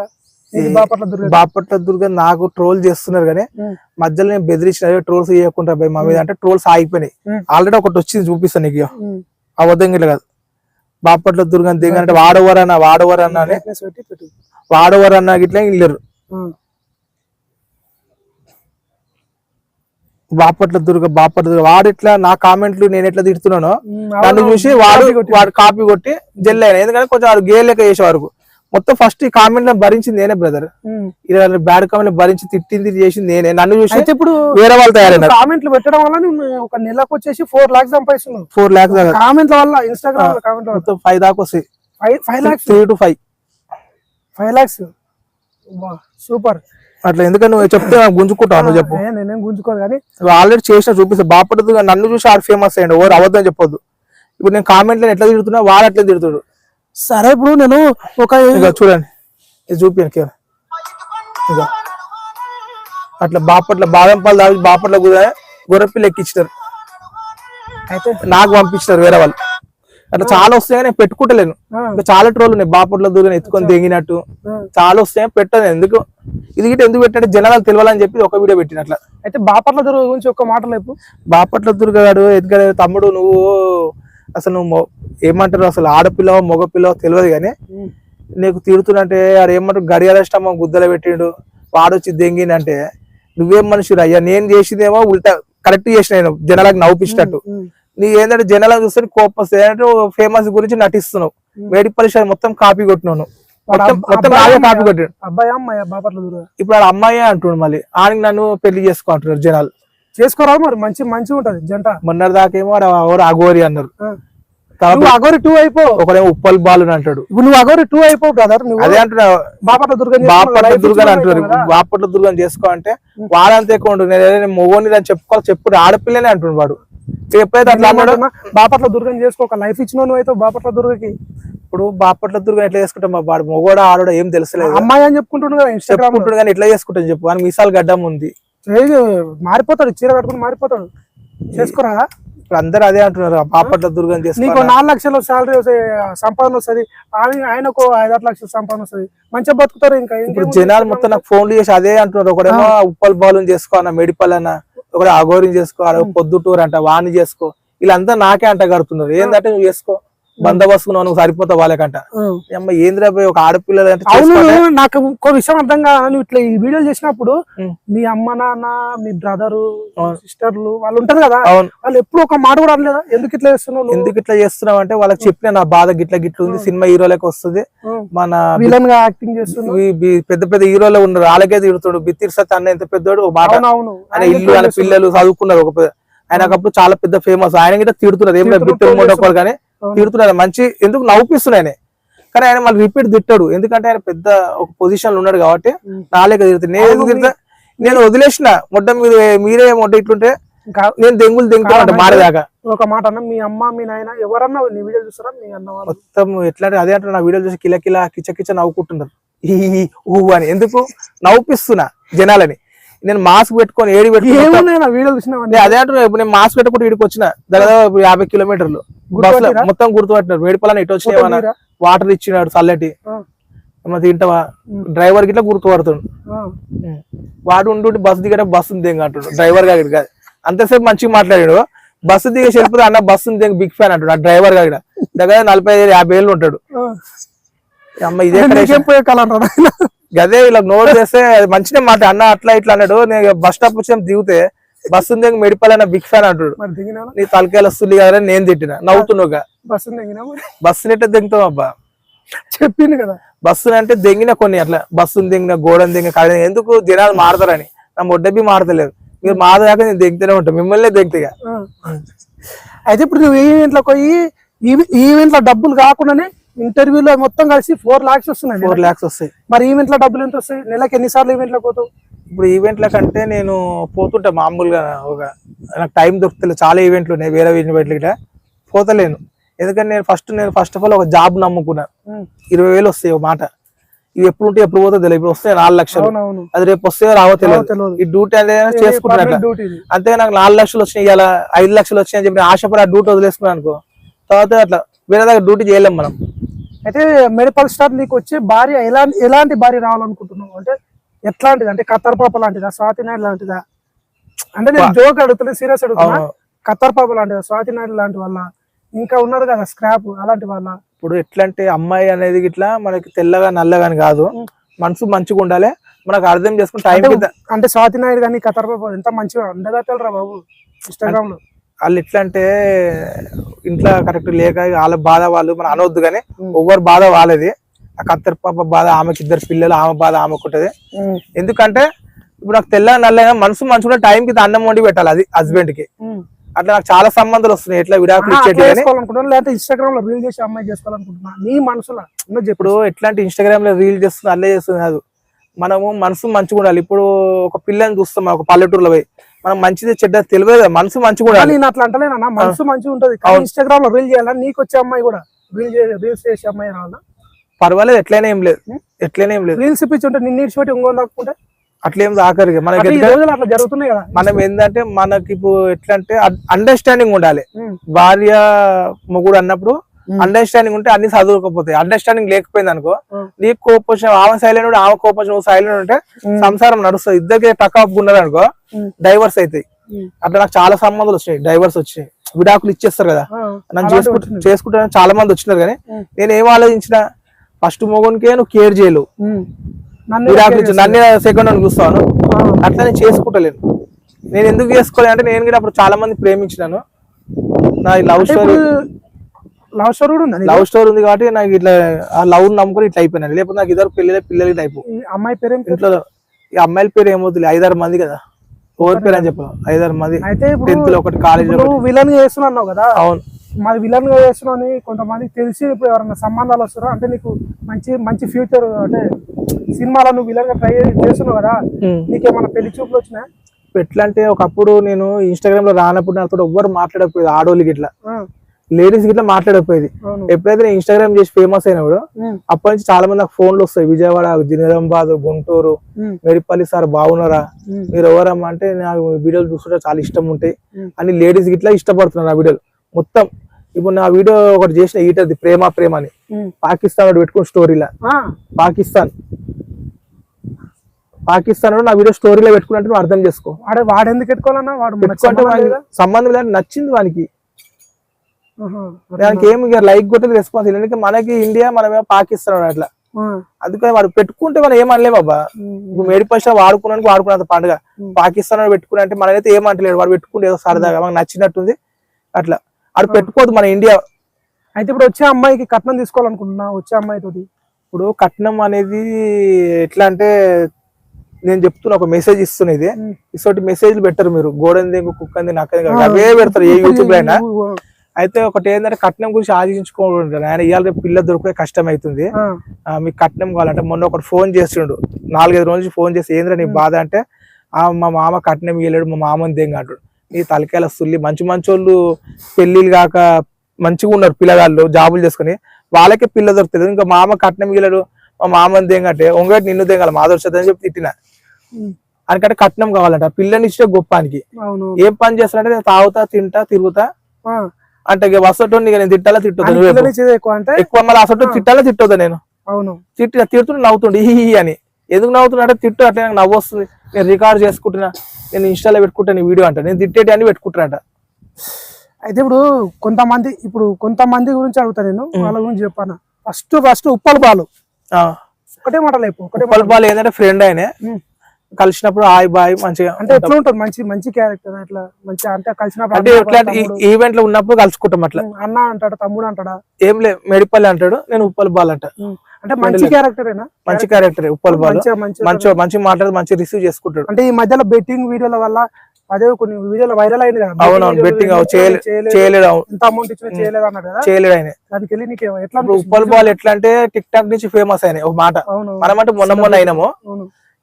బాపట్ల దుర్గ నాకు ట్రోల్ చేస్తున్నారు కానీ. మధ్యలో నేను బెదిరించిన ట్రోల్స్ చేయకుండా భయ్ మా మీద. అంటే ట్రోల్స్ ఆగిపోయినాయి. ఆల్రెడీ ఒకటి వచ్చింది చూపిస్తాను నీకు. అబద్ధం గిట్ల కాదు. బాపట్ల దుర్గ దిగ అంటే వాడవరన్న వాడవరన్న వాడవరన్న గిట్ల ఇల్లరు. బాపట్ల దుర్గ బాపట్ల దుర్గ. వాడు ఇట్లా నా కామెంట్లు నేను ఎట్లా తిడుతున్నానో అవును. చూసి వాడు. వాడు కాపీ కొట్టి జెల్ అయినా. ఎందుకంటే కొంచెం వాడు గే లెక్క చేసే వరకు మొత్తం ఫస్ట్ ఈ కామెంట్ భరించింది నేనే బ్రదర్. ఇలా బ్యాడ్ కామెంట్ భరించి తిట్టింది చేసింది నేనే. నన్ను చూసి అయితే ఇప్పుడు వేరే వాళ్ళు తయారైనారు. కామెంట్లు పెట్టడం వల్ల ఒక నెలకు వచ్చేసి ఫోర్ లాక్స్ సంపాదిస్తున్నావు ఫోర్ లాక్స్ కామెంట్ల వల్ల ఇన్స్టాగ్రామ్ వల్ల. మొత్తం ఫైవ్ దాకా వస్తాయి. Five five lakhs three to five five lakhs super అట్లా ఎందుకంటే నువ్వు చెప్తే నాకు గుంజుకుంటావు నువ్వు చెప్పు. నేనేం గుంజుకోదు కానీ. ఆల్రెడీ చేసిన చూపిస్తా. బాపడదు నన్ను చూసి ఆడు ఫేమస్ అయ్యండి. ఎవరు అబద్ధం చెప్పొద్దు. ఇప్పుడు నేను కామెంట్లో ఎట్లా తిడుతున్నా వాడు అట్లా తిడుతుడు. సరే ఇప్పుడు నేను ఒక ఇక చూడండి. ఇది చూపించాను ఇగో అట్లా బాపట్ల బాదం పాలు తాగి బాపట్ల కూడా గొర్రెపిల్ల ఎక్కించారు అయితే నాకు పంపించారు వేరే వాళ్ళు. అట్లా చాలా వస్తాయని నేను పెట్టుకుంటలేను. ఇంకా చాలా ట్రోల్ ఉన్నాయి. బాపట్ల దూరం ఎత్తుకొని దిగినట్టు. చాలా వస్తాయని పెట్టను. ఎందుకు? ఇది గిట్ట ఎందుకు పెట్టంటే జనాలు తెలియాలని చెప్పి ఒక వీడియో పెట్టిన అట్లా. అయితే బాపట్ల దుర్గ గురించి ఒక మాట లేపు. బాపట్ల దుర్గాడు ఎందుకంటే తమ్ముడు నువ్వు అసలు నువ్వు ఏమంటారు అసలు ఆడపిల్లవో మగపిల్లవో తెలియదు కానీ నీకు తిడుతున్నంటే ఆడు ఏమంటారు గడియాల స్టమ్మ గుద్దలు పెట్టిండు వాడు వచ్చి దెంగిండంటే నువ్వేం మనుషుడు అయ్యా నేను చేసిందేమో ఉల్టా కరెక్ట్ చేసిన నేను జనాలకు నవ్వుపించినట్టు నీ ఏంటంటే జనాలకు చూస్తే కోపం వస్తుంది. ఏంటంటే ఫేమస్ గురించి నటిస్తున్నావు. వేడి పరిశ్రమ మొత్తం కాపీ కొట్టినావు నువ్వు. మొత్తం మొత్తం నాగే కాపీ కొట్టాడు. అబ్బాయి అమ్మాయి బాపట్ల దుర్గ ఇప్పుడు ఆడ అమ్మాయి అంటుండు మళ్ళీ. ఆయనకి నన్ను పెళ్ళి చేసుకో అంటున్నారు జనాలు. చేసుకోరా మరి మంచి మంచిగా ఉంటది జంట. మొన్నటి దాకేమో ఎవరు అగోరి అన్నారు. నువ్వు అగోరి టూ అయిపో. ఒకరేమో ఉప్పల్ బాలు అంటాడు. ఇప్పుడు నువ్వు అగోరి టూ అయిపో బ్రదర్ నువ్వు అదే అంటున్నా. బాపట్ల దుర్గ బాపట్ల దుర్గని అంటారు బాపట్ల దుర్గని చేసుకో అంటే వాడంతే ఎక్కువ ఉంటుంది నేను మొగోని అని చెప్పుకోవాలి చెప్పు ఆడపిల్లనే అంటుండు వాడు. ఎప్పుడైతే అట్లా అన్నాడో బాపట్ల దుర్గని చేసుకో ఒక లైఫ్ ఇచ్చిన నువ్వు అయితే బాపట్ల దుర్గకి. ఇప్పుడు బాపట్ల దుర్గని ఎట్లా చేసుకుంటాం మా వాడు? మొగోడ ఆడోడ ఏం తెలుసలేదు. అమ్మాయి అని చెప్పుకుంటున్నాడు కదా ఇన్స్టాగ్రామ్ చెప్పుకుంటాడు కానీ ఎట్లా చేసుకుంటాను చెప్పు. అని మీసాలు గడ్డం ఉంది. మారిపోతాడు చీర కట్టుకుని మారిపోతాడు. చేసుకోరా. ఇప్పుడు అందరూ అదే అంటున్నారు ఆ బాపట్ల దుర్గని నీకు చేసుకో నాలుగు లక్షలు శాలరీ వస్తాయి సంపాదన వస్తుంది. ఆయన ఆయనకు ఐదు ఆరు లక్షల సంపాదన వస్తుంది. మంచిగా బతుకుతారు ఇంకా ఇప్పుడు జనాలు మొత్తం నాకు ఫోన్లు చేసి అదే అంటున్నారు. ఒకడేమో ఉప్పల్ బాలు చేసుకో అన్న మెడిపల్ అన్న ఒకడు అగోరిని చేసుకో పొద్దుటూరు అంట వాణ్ణి చేసుకో. వీళ్ళంతా నాకే అంట కడుతున్నారు. ఏంటంటే నువ్వు చేసుకో. బందోబస్తుకున్నావు నువ్వు సరిపోతావు వాళ్ళకంట. అమ్మ ఏంద్రా ఒక ఆడపిల్లలు అంటే అవును నాకు ఇంకో విషయం అర్థం కాదు నువ్వు ఇట్లా ఈ వీడియో చేసినప్పుడు. మీ అమ్మ నాన్న మీ బ్రదరు. సిస్టర్లు వాళ్ళు ఉంటారు కదా వాళ్ళు ఎప్పుడు ఒక మాట కూడా అనలేదా? ఎందుకు ఇట్లా చేస్తున్నావు? ఎందుకు ఇట్లా చేస్తున్నావు అంటే వాళ్ళకి చెప్పిన నా బాధ గిట్ల గిట్ల ఉంది సినిమా హీరోలకు వస్తుంది. మన విలన్గా యాక్టింగ్ బి- పెద్ద పెద్ద హీరోలు ఉన్నారు వాళ్ళకే తిడుతాడు. బిత్తిర్ సత్ అన్న ఎంత పెద్దోడు ఒక మాట. ఆయన ఇల్లు ఆయన పిల్లలు చదువుకున్నారు ఒక ఆయన అప్పుడు చాలా పెద్ద ఫేమస్ ఆయన గిట్ట తిడుతున్నారు. ఏం బిత్తిరి మొండొకరు కానీ తిడుతున్నారు మంచి ఎందుకు నవ్వుపిస్తున్నాయి ఆయన కానీ ఆయన మళ్ళీ రిపీట్ తిట్టాడు. ఎందుకంటే ఆయన పెద్ద ఒక పొజిషన్లో ఉన్నాడు కాబట్టి నాలేక తిడుతుంది నేను తిడతా? నేను వదిలేసిన. మొట్ట మీరు మీరే మొట్ట ఇట్లుంటే నేను దెంగులు దెంగుతాను మారేదాకా. ఒక మాట అన్న మీ అమ్మ మీ నాయన ఎవరన్నా నీ వీడియో చూస్తారా? మీ అన్న మొత్తం ఎట్లా అదే అంటే నా వీడియో చూసి కిల కిల కిచ కిచ నవ్వుకుంటున్నారు. ఈ ఈ, ఊ అని. ఎందుకు? నవ్వుపిస్తున్నా జనాలని. నేను మాస్క్ పెట్టుకొని ఏడి పెట్టుకుని అదే అంటున్నా ఇప్పుడు నేను మాస్క్ పెట్టుకుంటే ఇక్కడికి వచ్చిన. దాదాపు యాభై కిలోమీటర్లు. బస్సులో? మొత్తం గుర్తుపట్టినారు. వేడిపల్లని ఇటు వచ్చిన? వాటర్ ఇచ్చినాడు చల్లటి. తింటావా? డ్రైవర్ గిట్లా గుర్తుపడుతుండు. ఆ. వాడు ఉండి బస్సు దిగడం బస్సు దిగ అంటాడు. డ్రైవర్గా కాదు. అంతసేపు మంచిగా మాట్లాడాడు. బస్సు దిగేసి వెళ్ళిపోతే అన్న బస్సు దిగ బిగ్ ఫ్యాన్ అంటాడు. ఆ డ్రైవర్గా దగ్గర నలభై ఐదు యాభై ఏళ్ళు ఉంటాడు. అమ్మ ఇదే నీకేం గదే ఇలా నోట్ చేస్తే మంచిగా మాట. అన్న అట్లా ఇట్లా అన్నాడు. నేను బస్ స్టాప్ వచ్చి దిగితే బస్సు దిగ మెడిపల్ బిగ్ ఫ్యాన్ అంటాడు. నీ తలకాయలు వస్తుంది కదా నేను తిట్టిన. నవ్వుతున్నావుగా బస్సు బస్సుని ఎట్లా దిగుతాం అబ్బా. చెప్పింది కదా. బస్సుని అంటే దెంగిన కొన్ని అట్లా. బస్సుని దిగిన గోడని దిగిన కాడ ఎందుకు జనాలు మారతారని. నా మొడ్డబి మారతలేదు. మీరు మారదాక నేను దిగుతూనే ఉంటాను మిమ్మల్ని దిగుతాయి ఆ. అయితే ఇప్పుడు నువ్వు ఈవెంట్లకు పోయి ఈవెంట్ల డబ్బులు కాకుండానే ఇంటర్వ్యూలో మొత్తం కలిసి ఫోర్ లాక్స్ వస్తున్నాయి ఫోర్ లాక్స్ వస్తాయి. మరి ఈవెంట్ల డబ్బులు ఎంత వస్తాయి? నెలకి ఎన్నిసార్లు ఈవెంట్లకు పోతావు? ఇప్పుడు ఈవెంట్ల కంటే నేను పోతుంటా మామూలుగా ఒక నాకు టైం దొరుకుతలేదు. చాలా ఈవెంట్లు ఉన్నాయి వేరే ఈవెంట్లు ఇట్లా పోతలేను. ఎందుకంటే నేను ఫస్ట్ నేను ఫస్ట్ ఆఫ్ ఆల్ ఒక జాబ్ నమ్ముకున్నా. ఇరవై వేలు వస్తాయి ఒక మాట. ఇవి ఎప్పుడు ఉంటే ఎప్పుడు పోతే తెలియదు. ఇప్పుడు వస్తాయి నాలుగు లక్షలు. అది రేపు వస్తే రావో తెలియదు. ఈ డ్యూటీ అనేది ఇది. అంతే నాకు నాలుగు లక్షలు వచ్చినాయి ఇలా ఐదు లక్షలు వచ్చినాయి అని చెప్పి ఆశపడి ఆ డ్యూటీ వదిలేసుకున్నాను అనుకో. తర్వాత అట్లా వేరే దగ్గర డ్యూటీ చేయలేం మనం. అయితే మెడిపల్ స్టార్ నీకు వచ్చే భార్య ఎలాంటి ఎలాంటి భార్య రావాలనుకుంటున్నావు? అంటే ఎట్లాంటిది? అంటే కత్తర్ పాప లాంటిదా? స్వాతి నాయుడు లాంటిదా? అంటే నేను జోక్ అడుగుతున్నా సీరియస్ అడుగుతున్నా. అవును. కత్తర్ పాప లాంటిదా? స్వాతి నాయుడు లాంటి వాళ్ళ? ఇంకా ఉన్నారు కదా స్క్రాప్ అలాంటి వాళ్ళ? ఇప్పుడు ఎట్లా అంటే అమ్మాయి అనేది ఇట్లా మనకి తెల్లగా నల్లగా అని కాదు. మనసు మంచిగా ఉండాలి. మనకు అర్థం చేసుకుని టైం అంటే స్వాతి నాయుడు కానీ కత్తర్ పాప ఎంత మంచిగా అందగా తెలరా బాబు ఇన్స్టాగ్రామ్లో. వాళ్ళు ఎట్లా అంటే ఇంట్లో కరెక్ట్ లేక వాళ్ళ బాధ వాళ్ళు మనం అనవద్దు కానీ ఎవరి బాధ వాళ్ళది. ఆ కత్తెర పాప బాధ ఆమెకి ఇద్దరు పిల్లలు ఆమె బాధ ఆమెకు ఉంటది. ఎందుకంటే ఇప్పుడు నాకు తెల్ల నల్లగా మనసు మంచిగా టైం కి అన్నం వండి పెట్టాలి అది హస్బెండ్కి. అట్లా నాకు చాలా సంబంధాలు వస్తున్నాయి. ఎట్లా విడాకులు లేకపోతే ఇన్స్టాగ్రామ్లో రీల్ చేసి అమ్మాయి చేసుకోవాలనుకుంటున్నా నీ మనసులో ఇప్పుడు ఎట్లాంటి ఇన్స్టాగ్రామ్లో రీల్ చేస్తుంది అల్లే చేస్తుంది కాదు. మనము మనసు మంచిగా ఉండాలి. ఇప్పుడు ఒక పిల్లని చూస్తాం ఒక పల్లెటూరులో పోయి. మనం మంచిది చెడ్డ తెలియదు మనసు మంచిగా నేను అట్లా అంటలేనా మనసు మంచిగా ఉంటది ఇన్స్టాగ్రామ్లో రీల్ చేయాలని నీకు వచ్చే అమ్మాయి కూడా రీల్ రీల్స్ చేసే అమ్మాయి రావాలా పర్వాలేదు ఎట్లయినా ఏం లేదు. ఎట్లయినా ఏం లేదు. రీల్స్ పిచ్చి ఉంటే నిన్న ఇచ్చి పెట్టి ఇంకో దాక్కుంటే? అట్లేం దాకరు మనకి అట్లా జరుగుతున్నాయి కదా మనం ఏంటంటే మనకి ఇప్పుడు ఎట్లా అంటే అండర్స్టాండింగ్ ఉండాలి. భార్య మొగుడు అన్నప్పుడు అండర్స్టాండింగ్ ఉంటే అన్ని చదువుకోపోతాయి అండర్స్టాండింగ్ లేకపోయింది అనుకో ఉమ్. నీకు కోపం ఆమె సైలెంట్ ఉంటే ఆమె కోపం నువ్వు సైలెంట్ ఉంటే సంసారం నడుస్తుంది. ఇద్దరికి టక్ అప్ ఉన్నారు అనుకో. డైవర్స్ అవుతాయి. అట్లా నాకు చాలా సంబంధాలు వచ్చినాయి. డైవర్స్ వచ్చినాయి. విడాకులు ఇచ్చేస్తారు కదా. నన్ను చేసుకుంటా. చేసుకుంటా చాలా మంది వచ్చినారు కానీ. నేను ఏం ఆలోచించిన ఫస్ట్ మొగునికే నువ్వు కేర్ చేయలేవు. విడాకులు నన్ను సెకండ్ అని. చూస్తాను. అట్లా నేను చేసుకుంటలేను. నేను ఎందుకు చేసుకోలే అంటే నేను కూడా అప్పుడు చాలా మంది ప్రేమించినాను. నా లవ్ స్టోరీ లవ్ స్టోరీ కూడా ఉందా లవ్ స్టోరీ ఉంది కాబట్టి నాకు ఇట్లా ఆ లవ్ నమ్ముకొని ఇట్లా అయిపోయినాను లేకపోతే నాకు ఇద్దరు పిల్లలే పిల్లలకి టైపు అమ్మాయి పేరేం? ఇంట్లో ఈ అమ్మాయిల పేరు ఏమవుతుంది ఐదారు మంది కదా. ఎవరి పేరు అని చెప్పాను ఐదారు మంది. అయితే ఇప్పుడు టెన్త్లో ఒకటి కాలేజ్లో నువ్వు విలన్గా చేస్తున్నావు కదా? అవును. మరి విలన్గా చేస్తున్నావు అని కొంతమందికి తెలిసి ఇప్పుడు ఎవరైనా సంబంధాలు వస్తారో? అంటే నీకు మంచి మంచి ఫ్యూచర్ అంటే సినిమాలో నువ్వు విలన్గా ట్రై చేస్తున్నావు కదా. నీకేమైనా పెళ్ళి చూపులు వచ్చినా ఎట్లా అంటే ఒకప్పుడు నేను ఇన్స్టాగ్రామ్లో రానప్పుడు నాతో ఎవ్వరు మాట్లాడకపోయేది ఆడోళ్ళకి ఇట్లా. లేడీస్ గిట్లా మాట్లాడకపోయేది. ఎప్పుడైతే నేను ఇన్స్టాగ్రామ్ చేసి ఫేమస్ అయినప్పుడు అప్పటి నుంచి చాలా మంది నాకు ఫోన్లు వస్తాయి. విజయవాడ నిజామాబాద్ గుంటూరు మెరిపల్లి సార్ బాగున్నారా? మీరు ఎవరమ్మా అంటే నాకు వీడియోలు చూస్తుంటే చాలా ఇష్టం ఉంటాయి. అని లేడీస్ గిట్లా ఇష్టపడుతున్నారు నా వీడియోలు. మొత్తం ఇప్పుడు నా వీడియో ఒకటి చేసిన ఈటది ప్రేమ ప్రేమ అని. పాకిస్తాన్ వాడు పెట్టుకున్న స్టోరీలా. పాకిస్తాన్. పాకిస్తాన్ నా వీడియో స్టోరీలో పెట్టుకున్నట్టు అర్థం చేసుకో. వాడు వాడు ఎందుకు పెట్టుకోవాలన్నా వాడు సంబంధం లేదు నచ్చింది వానికి. దానికి ఏమి లైక్ కొట్టేది రెస్పాన్స్ ఎందుకంటే మనకి ఇండియా మనమేమో పాకిస్తాన్ అట్లా. అందుకని వాడు పెట్టుకుంటే మనం ఏమనలే బాబా ఇప్పుడు మేడి పైసా వాడుకున్నానికి వాడుకున్నంత పండుగ. పాకిస్తాన్ వాడు పెట్టుకున్నా అంటే ఏమంటలేడు వాడు పెట్టుకుంటే ఏదో సరదాగా మనకు నచ్చినట్టుంది. అట్లా. వాడు పెట్టుకోదు మన ఇండియా అయితే ఇప్పుడు వచ్చే అమ్మాయికి కట్నం తీసుకోవాలనుకుంటున్నా వచ్చే అమ్మాయి తోటి ఇప్పుడు కట్నం అనేది ఎట్లా అంటే నేను చెప్తున్నా ఒక మెసేజ్ ఇస్తున్నా ఇది. ఉమ్. ఇసోటి మెసేజ్లు పెట్టరు మీరు. గోడంది కుక్కంది నక్కది కాదు. అవే పెడతారు ఏ యూట్యూబ్ అయినా. అయితే ఒకటి ఏంటంటే కట్నం గురించి ఆలోచించుకోవడం ఆయన ఇవాళ రేపు పిల్ల దొరికే కష్టం అవుతుంది మీకు కట్నం కావాలంటే మొన్న ఒకటి ఫోన్ చేస్తుండు. నాలుగైదు రోజుల ఫోన్ చేసి ఏంద్రా నీ బాధ? అంటే ఆ మా మామ కట్నం ఇవ్వలేడు మా మామని దేంగా అంటాడు. నీ తలకాయల సుల్లి మంచి మంచి వాళ్ళు పెళ్ళిళ్ళు కాక మంచిగా ఉన్నారు పిల్లగాళ్ళు జాబులు చేసుకుని. వాళ్ళకే పిల్ల దొరుకుతుంది ఇంకా మామ కట్నం ఇవ్వలేడు మా మామని దేంగంటే ఒంగటి నిన్ను దేంగాలి మాధుర్షత అని చెప్పి తిట్టిన. అనకంటే కట్నం కావాలంట. పిల్లని ఇచ్చే గొప్పానికి ఏం పని చేస్తానంటే నేను తాగుతా తింటా తిరుగుతా. అంటే ఇక నేను తిట్టాలా ఇచ్చేది ఎక్కువ అంటే? మళ్ళీ అసలు తిట్టాలా తిట్టొద్దు నేను? అవును. తిట్టి తిడుతుంటే నవ్వుతుండే హీ అని. ఎందుకు నవ్వుతున్నా అంటే తిట్టు అట్లా నాకు నవ్వు వస్తుంది. నేను రికార్డ్ చేసుకుంటున్నా నేను ఇన్స్టాలో పెట్టుకుంటాను ఈ వీడియో అంట. నేను తిట్టేటి అని పెట్టుకుంటానంట అయితే ఇప్పుడు కొంతమంది ఇప్పుడు కొంతమంది గురించి అడుగుతా నేను వాళ్ళ గురించి చెప్పాను? First first Uppal Balu. ఒకటే మాట లేపు ఒకటే. ఉప్పల్ బాల్ ఏంటంటే ఫ్రెండ్ ఆయనే. కలిసినప్పుడు హాయ్ బాయ్ మంచిగా అంటే ఎట్లా ఉంటుంది? మంచి మంచి క్యారెక్టర్ అట్లా మంచి అంటే కలిసినప్పుడు అంటే ఎట్లా. ఈవెంట్లో ఉన్నప్పుడు కలుసుకుంటాం అట్లా. అన్న అంటాడు తమ్ముడు అంటాడా? ఏం లే మెడిపల్లి అంటాడు నేను ఉప్పల్ బాల్ అంట. అంటే మంచి క్యారెక్టరేనా మంచి క్యారెక్టర్ ఉప్పల్ బాల్. మంచి మంచి మాట్లాడు మంచి రిసీవ్ చేసుకుంటాడు. అంటే ఈ మధ్యలో బెట్టింగ్ వీడియోల వల్ల అదే కొన్ని వీడియోలు వైరల్ అయింది కదా? అవునవును బెట్టింగ్ చేయలేదు. ఎంత అమౌంట్ ఇచ్చినా చేయలేదు అన్నాడు కదా? చేయలేడు ఆయన. దానికి వెళ్ళి నీకు ఎట్లా ఉప్పల్ బాల్ ఎట్లా అంటే టిక్ టాక్ నుంచి ఫేమస్ అయినాయి ఒక మాట. అవును. మనమంటే మొన్న మొన్న అయినాము.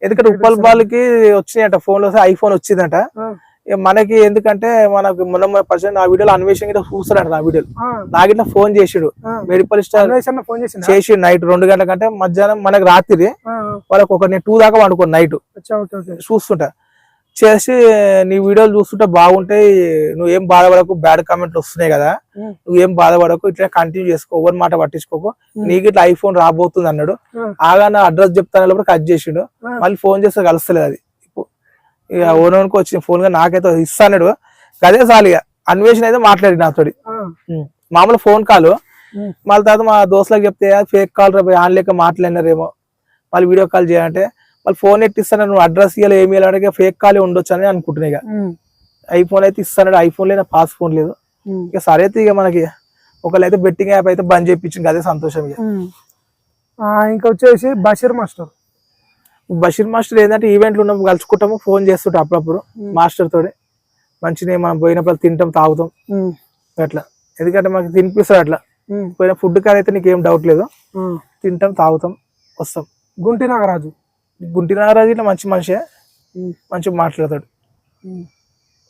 ఎందుకంటే ఉప్పల్ బాల్కి వచ్చినాయట ఫోన్లో ఐఫోన్ వచ్చిందట. ఆ, మనకి ఎందుకంటే మనకు మొన్న మొన్న పరిచయం నా వీడియోలో అన్వేషణ గిట్ల చూస్తాడట నా వీడియోలు. ఆ, నాకు ఇట్లా ఫోన్ చేసాడు. ఆ. మెడిపల్ స్టార్ చేసి నైట్ రెండు గంటల కంటే మధ్యాహ్నం మనకి రాత్రి ఆ, ఆ, వాళ్ళకి ఒక నేను టూ దాకా వండుకోను నైట్. చూస్తుంటా. చేసి నీ వీడియోలు చూస్తుంటే బాగుంటాయి. నువ్వు ఏం బాధపడకు బ్యాడ్ కామెంట్లు వస్తున్నాయి కదా. నువ్వు ఏం బాధపడకు ఇట్లా కంటిన్యూ చేసుకో ఎవరి మాట పట్టించుకోకు. నీకు ఇట్లా ఐఫోన్ రాబోతుంది అన్నాడు. ఆగా నా అడ్రస్ చెప్తాను లోపల కట్ చేసిండు. మళ్ళీ ఫోన్ చేస్తే కలుస్తలేదు అది. ఇక ఓనోనికి వచ్చిన ఫోన్గా నాకైతే ఇస్తాడు అదే చాలు ఇక అన్వేషణ అయితే మాట్లాడి నాతోటి. ఉమ్. మామూలు ఫోన్ కాల్ మళ్ళీ తర్వాత మా దోస్తులకు చెప్తే ఫేక్ కాల్ రా ఆన్ లేక మాట్లాడినారేమో. మళ్ళీ వీడియో కాల్ చేయాలంటే మళ్ళీ ఫోన్ ఎట్టిస్తాను నువ్వు అడ్రస్ ఇవ్వాలి ఏమి ఇవ్వాలి ఫేక్ కాల్ ఉండొచ్చు అని అనుకుంటున్నా ఇక. ఐఫోన్ అయితే ఇస్తాడు ఐఫోన్ లేదు పాస్ ఫోన్ లేదు. ఇక సరే అయితే ఇక మనకి ఒకళ్ళైతే బెట్టింగ్ యాప్ అయితే బంద్ చేయించింది అదే సంతోషం ఇక. ఇంకా వచ్చేసి బషీర్ మాస్టర్. బషీర్ మాస్టర్ ఏంటంటే ఈవెంట్లు ఉన్నప్పుడు కలుసుకుంటాము ఫోన్ చేస్తుంటాం అప్పుడప్పుడు. మాస్టర్ తోటి. మంచిగా మనం పోయినప్పుడు తింటాం తాగుతాం. అట్లా. ఎందుకంటే మనకి తినిపిస్తాడు అట్లా. పోయిన ఫుడ్ కాడ అయితే నీకు ఏం డౌట్ లేదు. తింటాం తాగుతాం వస్తాం. గుంటి నాగరాజు. గుంటి నాగరాజు ఇట్లా మంచి మనిషే. మంచిగా మాట్లాడతాడు.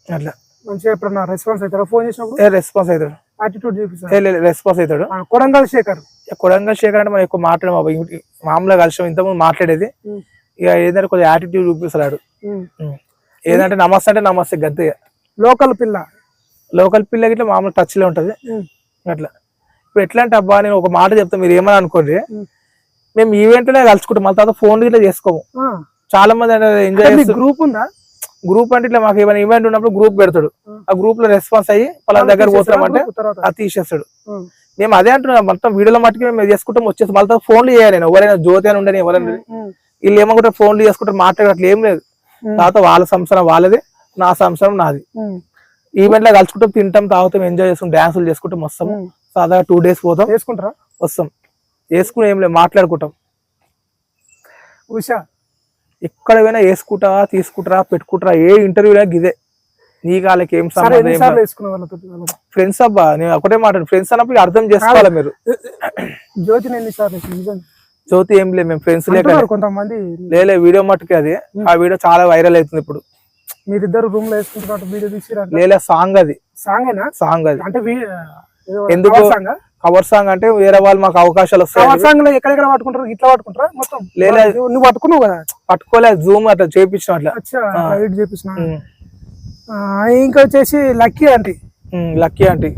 అట్లా. మంచిగా ఎప్పుడన్నా రెస్పాన్స్ అవుతారా? ఫోన్ చేసినప్పుడు? ఏ రెస్పాన్స్ అవుతాడు. యాటిట్యూడ్ రెస్పాన్స్ అవుతాడు. కొడంగల్ శేఖర్. కొడంగల్ శేఖర్ అంటే మనం ఎక్కువ మాట్లాడే మామూలుగా కలిసి ఇంతకుముందు మాట్లాడేది. ఇక ఏదంటే కొంచెం యాటిట్యూడ్ చూపిస్తాడు. ఏదంటే నమస్తే అంటే నమస్తే గంతే. లోకల్ పిల్ల. లోకల్ పిల్లకి ఇట్లా మామూలు టచ్లో ఉంటది. అట్లా. ఇప్పుడు ఎట్లా అంటే అబ్బా నేను ఒక మాట చెప్తా మీరు ఏమని అనుకోండి. మేము ఈవెంట్లోనే కలుసుకుంటాం. మళ్ళీ తర్వాత ఫోన్ ఇట్లా చేసుకోము. చాలా మంది ఎంజాయ్ గ్రూప్ ఉందా? గ్రూప్ అంటే ఇట్లా మాకు ఏమైనా ఈవెంట్ ఉన్నప్పుడు గ్రూప్ పెడతాడు. ఆ. గ్రూప్లో రెస్పాన్స్ అయ్యి పలానా దగ్గర తర్వాత? అది తీసేస్తాడు. మేము అదే అంటున్నాం. మొత్తం వీడియోలో మట్టుకు మేము చేసుకుంటాం వచ్చేసి మళ్ళీ ఫోన్లు చేయాలి నేను. ఎవరైనా జ్యోతి అని ఉండని ఎవరైనా. వీళ్ళు ఏమనుకుంటారు? ఫోన్లు చేసుకుంటారు మాట్లాడే అట్లా ఏం లేదు. తర్వాత వాళ్ళ సంవత్సరం వాళ్ళది నా సంవత్సరం నాది. ఈవెంట్లో కలుసుకుంటాం తింటాం తాగుతాం ఎంజాయ్ చేస్తాం డాన్సులు చేసుకుంటాం వస్తాం. సాదా టూ డేస్ పోతాం. చేసుకుంటారా? వస్తాం. వేసుకుని ఏం లేదు మాట్లాడుకుంటాం. ఉషా ఎక్కడ పోయినా వేసుకుంటా తీసుకుంటారా పెట్టుకుంటారా ఏ ఇంటర్వ్యూ ఇదే నీ కాళ్ళకి ఏం? ఫ్రెండ్స్ అబ్బా నేను ఒకటే మాట ఫ్రెండ్స్ అన్నప్పుడు అర్థం చేసుకోవాలి మీరు? నిజం. జ్యోతి ఏం లేదు మేము ఫ్రెండ్స్ కొంతమంది. లేలే వీడియో మట్టుకే అది. ఆ వీడియో చాలా వైరల్ అవుతుంది ఇప్పుడు. మీరిద్దరు రూమ్లో వేసుకుంటున్నట్టు వీడియో తీసిరంట. లేలే సాంగ్ అది. సాంగేనా? సాంగ్ అది. అంటే ఎందుకు? కవర్ సాంగా? అంటే వేరే వాళ్ళు మాకు అవకాశాలు వస్తాయి కవర్ సాంగ్లో ఎక్కడెక్కడ పట్టుకుంటారు? ఇట్లా పట్టుకుంటారా? మొత్తం? లేలే. నువ్వు- పట్టుకున్నావు కదా? పట్టుకోలే జూమ్ అట్లా చేపించిన అట్లా. ఎడిట్ చేపించిన? ఇంకా వచ్చేసి lucky aunty. Lucky aunty.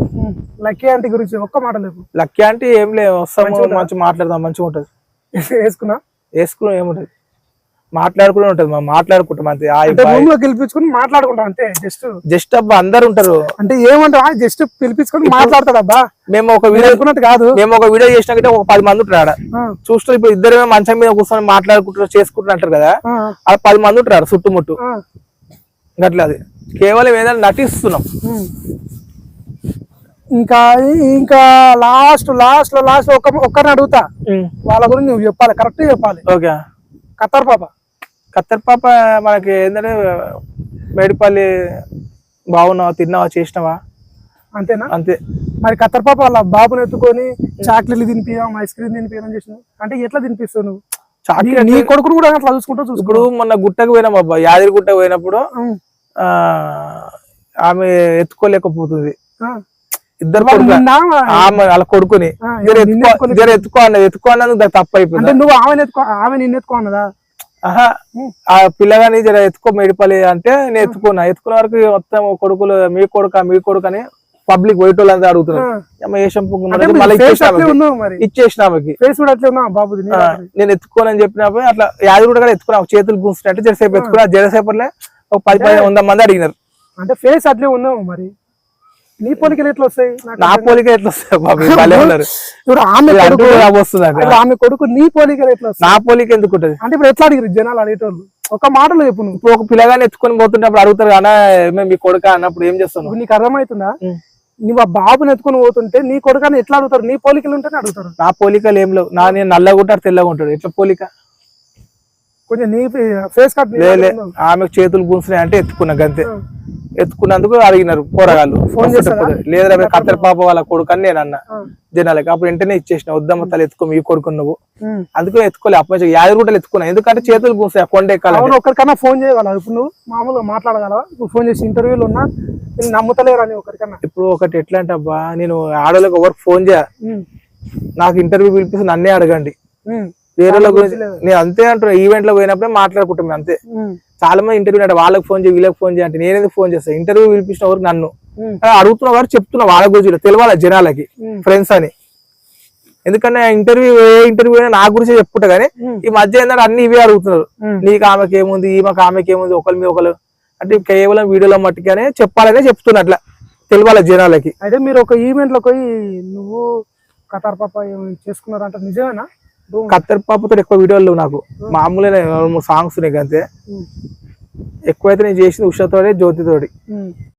Lucky aunty గురించి ఒక్క మాట లేవు లక్కీ ఆంటీ ఏం లేదు వస్తాము మంచి మాట్లాడదాం మంచిగా ఉంటది వేసుకున్నా వేసుకుని ఏముంటది మాట్లాడుకునే ఉంటది మనం మాట్లాడుకుంటాం అంతే. రూమ్లో పిలిపించుకుని మాట్లాడుకుంటాం అంతే జస్ట్. జస్ట్ అబ్బా అందరు ఉంటారు. అంటే ఏమంటావా? జస్ట్ పిలిపించుకొని మాట్లాడతాడబ్బా మేము ఒక వీడియో అనుకున్నట్టు కాదు. మేము ఒక వీడియో చేసినాకంటే ఒక పది మంది ఉంటారు ఆడ. చూస్తూ ఇప్పుడు ఇద్దరు మంచం మీద కూర్చొని మాట్లాడుకుంటారు చేసుకుంటారు అంటారు కదా. ఆ, పది మంది ఉంటారు చుట్టుముట్టు. అట్లా అది. కేవలం ఏదైనా నటిస్తున్నాం. ఇంకా ఇంకా లాస్ట్ లాస్ట్లో లాస్ట్ ఒక ఒక్కరిని అడుగుతా. వాళ్ళ గురించి నువ్వు చెప్పాలి కరెక్ట్ చెప్పాలి. ఓకే. కత్తర్ పాప. కత్తర్ పాప మనకి ఏంటంటే మేడిపల్లి బాగున్నావా తిన్నావా చేసినావా? అంతేనా? అంతే. మరి కత్తర్ పాప వాళ్ళ బాబుని ఎత్తుకొని చాక్లెట్లు తినిపియాం ఐస్ క్రీమ్ తినిపియడం చేసిన అంటే ఎట్లా తినిపిస్తావు నువ్వు? చాక్లెట్ నీ కొడుకును కూడా అట్లా చూసుకుంటూ చూసుకో. ఇప్పుడు మొన్న గుట్టకు పోయినాం అబ్బా యాదగిరి గుట్టకు పోయినప్పుడు ఆమె ఎత్తుకోలేకపోతుంది. ఇద్దరు ఆమె వాళ్ళ కొడుకుని. జర ఎత్తుకో అన్నది ఎత్తుకో అన్నది తప్పు అయిపోయింది. నువ్వు ఆమె ఎత్తుకో ఆమె నిన్ను ఎత్తుకో అన్నదా? ఆహా ఆ పిల్లగాని జర ఎత్తుకో మేడిపల్లి అంటే నేను ఎత్తుకున్నా. ఎత్తుకున్న వరకు మొత్తం కొడుకులు మీ కొడుక మీ కొడుకు అని పబ్లిక్ అడుగుతున్నారు. అంటే మళ్ళీ ఫేస్ ఇచ్చేసిన రాత్రి. నేను ఎత్తుకోనని చెప్పినప్పుడు అట్లా యాది కూడా ఎత్తుకున్నా. చేతులు గుంచినట్టు జరసేపు ఎత్తుకున్నా. జరసేపట్లో ఒక పది పది వంద మంది అడిగినారు. అంటే ఫేస్ అట్లే ఉన్నావు మరి. నీ పోలికలు ఎట్లా వస్తాయి నా పోలిక ఎట్లా వస్తాయి బాబు? ఇప్పుడు ఆమె కొడుకు ఆమె కొడుకు నీ పోలికలు ఎట్లా వస్తాయి నా పోలిక ఎందుకు ఉంటది? అంటే ఇప్పుడు ఎట్లా అడిగిరు జనాలు అడిగేటోళ్ళు ఒక మాటలో చెప్పు నువ్వు. ఇప్పుడు ఒక పిల్లగాని ఎత్తుకొని పోతుంటప్పుడు అడుగుతారు కానీ మేము మీ కొడుక? అన్నప్పుడు ఏం చేస్తాను నీకు అర్థమవుతుందా. నువ్వు ఆ బాబుని ఎత్తుకొని పోతుంటే నీ కొడుకని ఎట్లా అడుగుతారు? నీ పోలికలు ఉంటేనే అడుగుతారు. నా పోలికలు ఏం లేవు. నా నేను నల్లగా ఉంటాడు తెల్లగా ఉంటాడు. ఎట్లా పోలిక? కొంచెం నీ ఫేస్ కట్ ఆమెకు చేతులు గుంసినాయి అంటే ఎత్తుకున్నా గంతే. ఎత్తుకున్నందుకు అడిగినారు పోరగాళ్ళు. ఫోన్ చేస్తారా? లేదా కత్తెర పాప వాళ్ళ కొడుకు అని నేను అన్న జనాలకి అప్పుడు వెంటనే ఇచ్చేసిన వద్దమ్మ తల ఎత్తుకో మీ కొడుకు నువ్వు. అందుకే ఎత్తుకోలే అప్పటి యాభై రూపాయలు ఎత్తుకున్నా. ఎందుకంటే చేతులు గుంసాయి కొండ ఎక్కాలంటే. అవును ఒక్కరికన్నా ఫోన్ చేయగలవా? ఇప్పుడు నువ్వు మామూలుగా మాట్లాడగలవా? ఇప్పుడు ఫోన్ చేసి ఇంటర్వ్యూలు ఉన్నా నేను నమ్ముతలేరు అని ఒకరికన్నా ఇప్పుడు ఒకటి ఎట్లా అంటే అబ్బా నేను ఆడోళ్ళకి ఎవరికి ఫోన్ చేయ. నాకు ఇంటర్వ్యూ పిలిపిస్తే నన్నే అడగండి. ఉం. వేరే వాళ్ళ గురించి నేను అంతే అంటున్నా ఈవెంట్లో పోయినప్పుడే మాట్లాడుకుంటాం అంతే. చాలా మంది ఇంటర్వ్యూ అంటే వాళ్ళకి ఫోన్ చేయి వీళ్ళకి ఫోన్ చేయ అంటే నేను ఎందుకు ఫోన్ చేస్తాను ఇంటర్వ్యూ పిలిపించిన వరకు నన్ను అడుగుతున్న వారు చెప్తున్నా వాళ్ళ గురించి తెలియాలి జనాలకి. ఫ్రెండ్స్ అని ఎందుకంటే ఇంటర్వ్యూ ఏ ఇంటర్వ్యూ అయినా నా గురించి చెప్పుకుంటా కానీ. ఈ మధ్య ఏంటంటే అన్ని ఇవే అడుగుతున్నారు. నీకు ఆమెకి ఏముంది ఈమెకి ఆమెకి ఏముంది ఒకరి మీద ఒకరు అంటే కేవలం వీడియోలో మట్టుగానే చెప్పాలనే చెప్తున్నా అట్లా తెలియాలి జనాలకి అయితే మీరు ఒక ఈవెంట్లో పోయి నువ్వు కతార్ పాప చేసుకున్నారంట నిజమేనా. కత్తెర పాపతో ఎక్కువ వీడియోలు లేవు నాకు. మామూలుగా సాంగ్స్ నీకు అంతే. ఎక్కువైతే నేను చేసింది ఉషతోడే జ్యోతితోటి. ఉం.